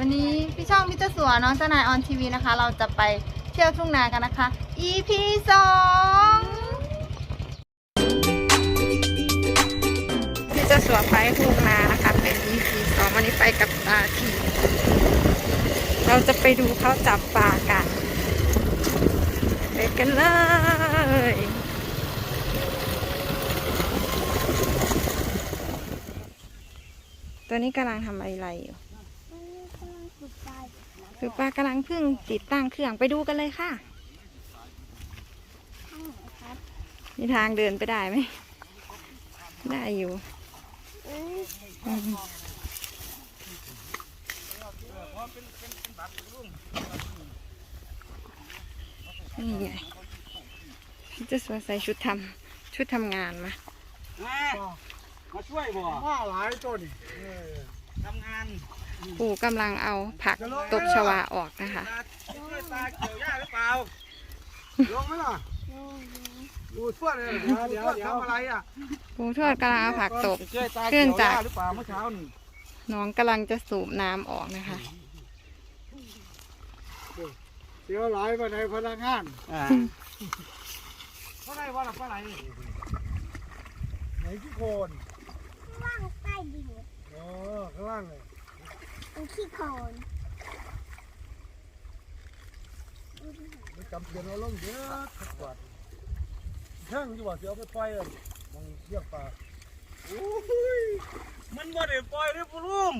วันนี้พี่ช่องมิสเตอร์สัวน้องเจ้านายออนทีวีนะคะ เราจะไปเที่ยวทุ่งนากันนะคะ EP สองพี่เจะสัวไปทุ่งนานะคะเป็น EP สองวันนี้ไปกับตาที เราจะไปดูเขาจับปลากันไปกันเลยตัวนี้กำลังทำอะไรอยู่ คือปลากำลังเพิ่งติดตั้งเครื่องไปดูกันเลยค่ะมีทางเดินไปได้ไหม ได้อยู่อืมนี่ไงพี่จะสวใส่ชุดทำชุดทำงานมา มามาช่วยบ่ว่าหลายต้นเออทำงาน ปู่กำลังเอาผักตบชวาออกนะคะตาช่วยตาเกี่ยวหญ้าหรือเปล่าลงไหมล่ะดูทั่วเลยเดี๋ยวเดี๋ยวทำอะไรอะปู่ทวดกำลังเอาผักตบ ช่วยตาเคลื่เกี่อยนวหจากญ้าหรือเปล่าเมื่อเช้านี่น้องกำลังจะสูบน้ำออกนะคะ เดี๋ยวหลายมาในพนักงานอ่าเท่าไหรวะล่ะเท่าไหรไหนที่โคนล่างใต้ดิน อ๋อข้างล่างเลย เป็นขี้โคลนไม่จำเป็นเอาลงเยอะขัดกวาดเช่างอยู่ว่าเสียวไปปล่อยเลยมองเรียกปลาโอ้ยมันบ่ได้ปล่อยเลยปุรุม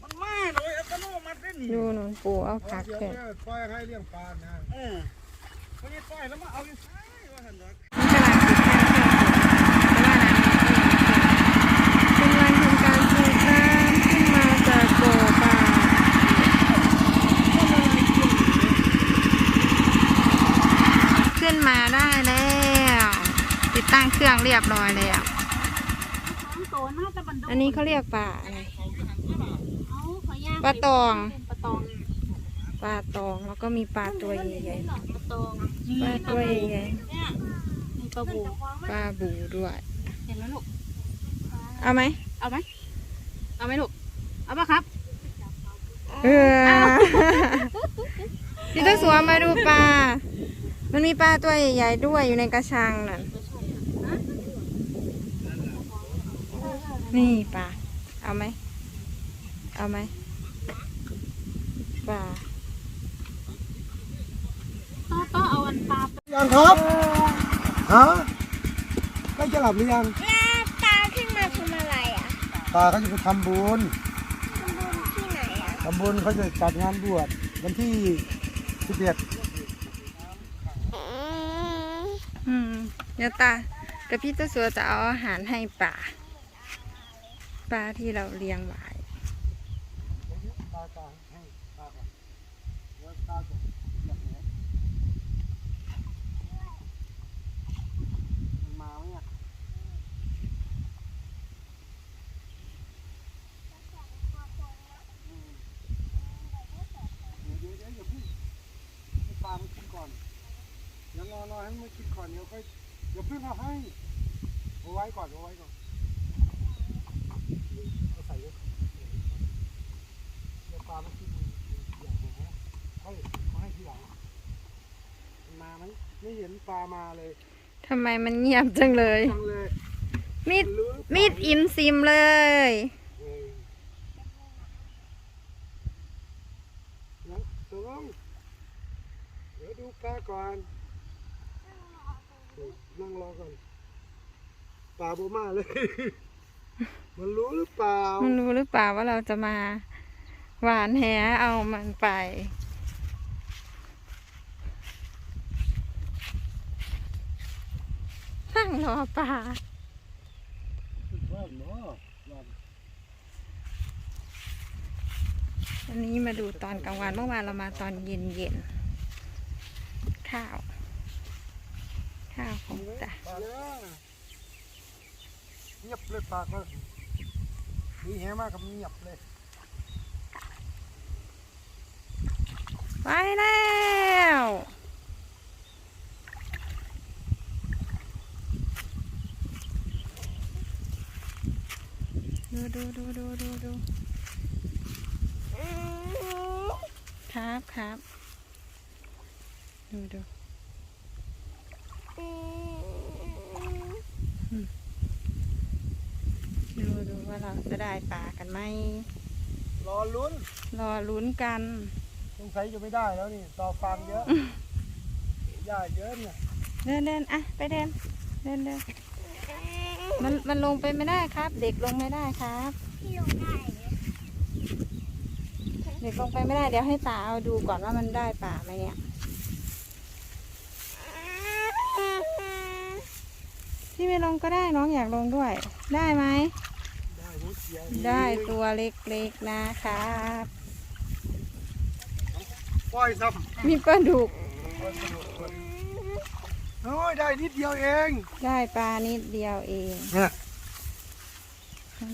มันมาโดยอัตโนมัติเด้นี่ดูหนุนปู่เอาผักเสียวเกิดไปปล่อยให้เลี้ยงปลานะ เออไม่ได้ปล่อยแล้วมาเอาอยู่ซ้ายว่าหั่นดอกกำลังติดตั้งเครื่องสูบน้ำขึ้นมาจากบ่อปลาขึ้นมาได้แล้ว ติดตั้งเครื่องเรีย บร้อยแล้วโตน่าจะบรรดุอันนี้เขาเรียกปลาอะไรเอาขอย่างปลาตอง ปลาตอง ปลาตองแล้วก็มีปลาตัวใหญ่ปลาตองๆปลาตัวใหญ่เนี่ยมีปลาบูๆปลาบูด้วย เห็นไหมลูก เอาไหม เอาไหม เอาไหมลูก เอาปะครับเออพี่เจ้าสัวมาดูปลา มันมีปลาตัวใหญ่ๆด้วยอยู่ในกระชังนั่น นี่ปลาเอาไหมเอาไหมปลาต้อต้อเอาอันปลายังครับฮะใกล้จะหลับหรือยังตาขึ้นมาทำอะไรอะตาเขาจะไปทำบุญทำบุญที่ไหนอะทำบุญเขาจะจัดงานบวชวันที่สิบเอ็ดอืมเดี๋ยวตากับพี่เจ้าสัวจะเอาอาหารให้ปลา ปลาที่เราเลี้ยงไว้ตาตาให้ตาก่อนแล้วตาจะอยากไหนมันมาเดี๋ยวเดี๋ยวเดี๋ยวอย่าเพิ่งให้ปลามันกินก่อนเดี๋ยวรอรอให้มันกินก่อนเดี๋ยวค่อยเดี๋ยวเพิ่งเอาให้เอาไว้ก่อนเอาไว้ก่อนเอาใส่ไว้เดี๋ยวปลามันกินอย่างเดียวนะให้เขาให้ทีหลังมันมา ไหมไม่เห็นปลามาเลยทำไมมันเงียบจังเลย จังเลยมีด รู้หรือเปล่ามีดอิมซิมเลย เออแล้วตกลงเดี๋ยวดูปลาก่อนนั่งรอก่อนปลาโบมาเลย มันรู้หรือเปล่า มันรู้หรือเปล่าว่าเราจะมา หวานแหเอามันไป นั่ง รอปลาว่าเนาะว่าวันนี้มาดูตอนกลางวันเมื่อวานเรามาตอนเย็นเย็นๆข้าว ข้าวของตาปลาเนี่ยเงียบเลยปากเลยนี่แหมากกับเงียบเลย ไปแล้ว ดูดูดูดูดูดูครับครับ ดูดูดูดูว่าเราจะได้ปลากันไหม รอลุ้น รอลุ้นกันสงสัยจะไม่ได้แล้วนี่ ต่อฟางเยอะหญ้าเยอะเนี่ย เดินเดินอะ ไปเดิน เดินเดิน มันมันลงไปไม่ได้ครับ เด็กลงไม่ได้ครับ พี่ลงได้ไหมเด็กลงไปไม่ได้เดี๋ยวให้ตาเอาดูก่อนว่ามันได้ป่าไหมเนี่ย พี่ไม่ลงก็ได้น้องอยากลงด้วย ได้ไหม ได้นิดเดียวได้ตัวเล็กๆนะครับ ปล่อยซ้มีปลาดุกำ โอ้ยได้นิดเดียวเองได้ปลานิดเดียวเองเนี่ย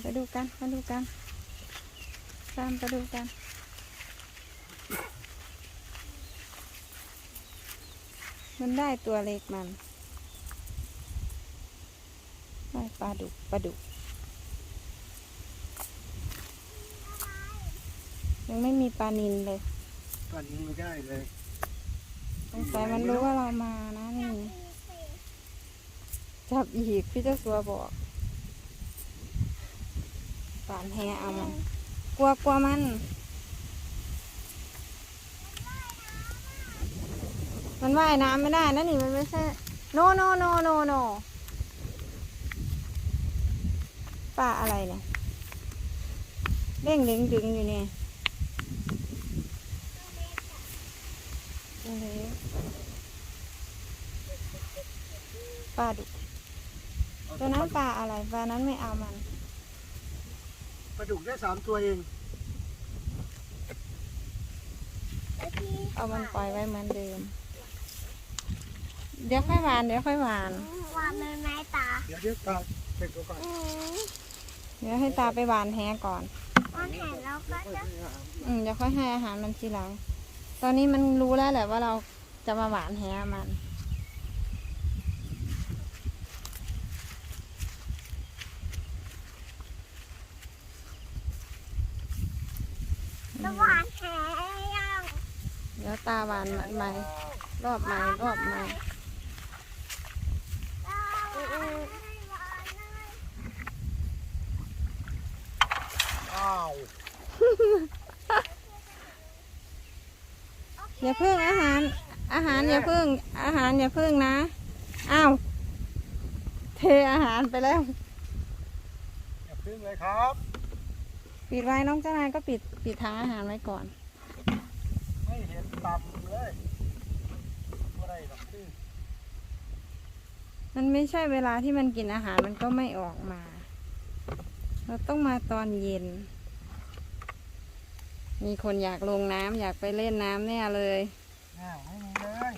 ไปดูกันมาดูกันตามไปดูกันมันได้ตัวเล็กมันได้ปลาดุกปลาดุกยังไม่มีปลานินเลยก่อนนี้ไม่ได้เลยส งสัยมันรู้ว่าเรามานะนี่ จับอีกพี่เจ้าสัวบอกปานแฮเอามัน กลัวกลัวมัน มันว่ายน้ำไม่ได้นะนี่มันไม่ใช่โนโนโนโนโนปลาอะไรเนี่ยเด้งดึงดึงอยู่เนี่ยอะไร ปลาดุกตัวนั้นปลาอะไรปลานั้นไม่เอามันปลาดุกได้สามตัวเอง เอามันปล่อยไว้เหมือนเดิม เดี๋ยวค่อยหวาน เดี๋ยวค่อยหวาน วางเลยไหมตาเดี๋ยวเดี๋ยวตาเช็คดูก่อนอืมเดี๋ยวให้ตาไปหวานแหก่อนวางแขนแล้วก็จะ อืมเดี๋ยวค่อยให้อาหารมันทีหลัง ตอนนี้มันรู้แล้วแหละว่าเราจะมาหวานแหมัน จะวางแขนยังเดี๋ยวตาหวานใหม่รอบใหม่รอบใหม่อืมอ้าว อย่าพึ่งอาหาร อาหารอย่าพึ่ง อาหารอย่าพึ่งนะ อ้าว เทอาหารไปแล้ว อย่าพึ่งเลยครับ ปิดไว้น้องเจ้านายก็ปิดปิดทางอาหารไว้ก่อน ไม่เห็นต่ำเลยอะไรหรอกพี่มันไม่ใช่เวลาที่มันกินอาหารมันก็ไม่ออกมา เราต้องมาตอนเย็น มีคนอยากลงน้ำอยากไปเล่นน้ำแน่เลยอ้าวไม่มีเลย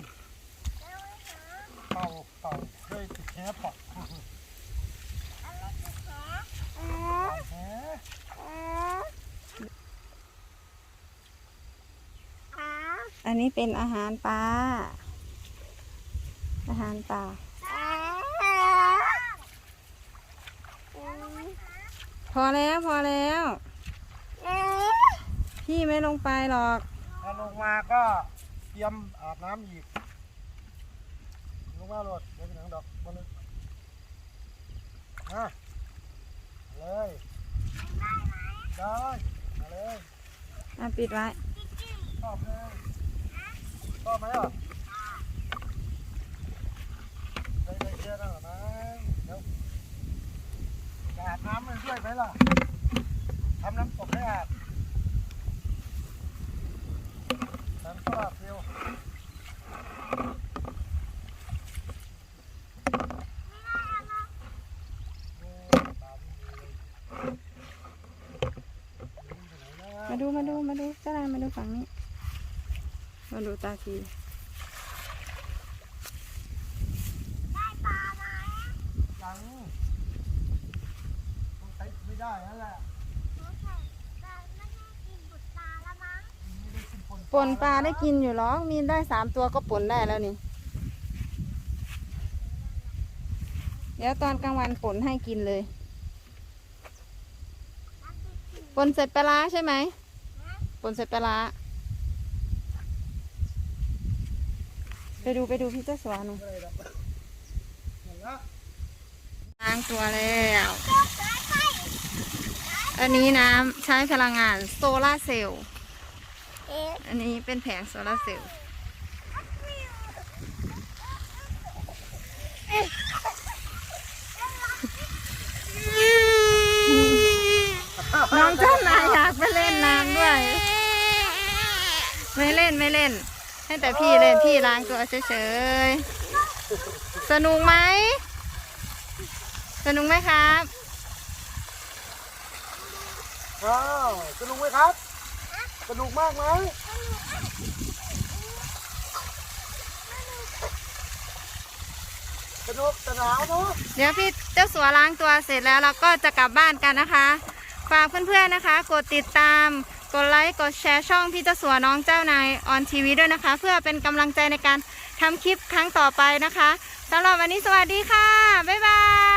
เต่าเต่าเคยติดแฮปอกแฮอ่าอันนี้เป็นอาหารปลา อาหารปลาอ่าอืมพอแล้วพอแล้วเอ๊ะ พี่ไม่ลงไปหรอก ถ้าลงมาก็เตรียมอาบน้ำอีกลงมาโหลดเดี๋ยวเป็นหนังดอกมาเลยมาเลยได้มาเลยอะปิดไว้ ชอบเลยชอบไหมอะได้ได้เชื่อแล้วนะเดี๋ยวจะอาบน้ำมันด้วยไหมล่ะทำน้ำตกให้อาบน้ำสลับเดียว มาดูมาดูมาดูเจ้านายมาดูฝั่งนี้ มาดูตาทีได้ปลาไหมยังต้องใช้ไม่ได้นั่นแหละ โอเคแต่ไม่ได้กินบุตรตาแล้วมั้ง ไม่ได้กินคน ปนปลาได้กินอยู่หรอมีได้สามตัวก็ปนได้แล้วนี่ เดี๋ยวตอนกลางวันปนให้กินเลยปนเสร็จปลาใช่ไหมปนเสร็จปลาร้าดูไปดูพี่เจ้าสวหนูอะไรนะเห็นละล้างตัวแล้วอันนี้น้ำใช้พลังงานโซลาเซลล์ อันนี้เป็นแผงโซลาเซลล์น้องเจ้านายอยากไปเล่นน้ำด้วย ไม่เล่นไม่เล่น ให้แต่พี่เล่นพี่ล้างตัวเฉยๆ สนุกไหม สนุกไหมครับอ้าวสนุกไหมครับ สนุกมากไหมสนุกสนานเนาะเดี๋ยวพี่เจ้าสัวล้างตัวเสร็จแล้วเราก็จะกลับบ้านกันนะคะฝากเพื่อนๆนะคะ กดติดตาม กดไลค์กดแชร์ช่องพี่เจ้าสัวน้องเจ้านายออนทีวีด้วยนะคะ เพื่อเป็นกำลังใจในการทำคลิปครั้งต่อไปนะคะสำหรับวันนี้สวัสดีค่ะ บ๊ายบาย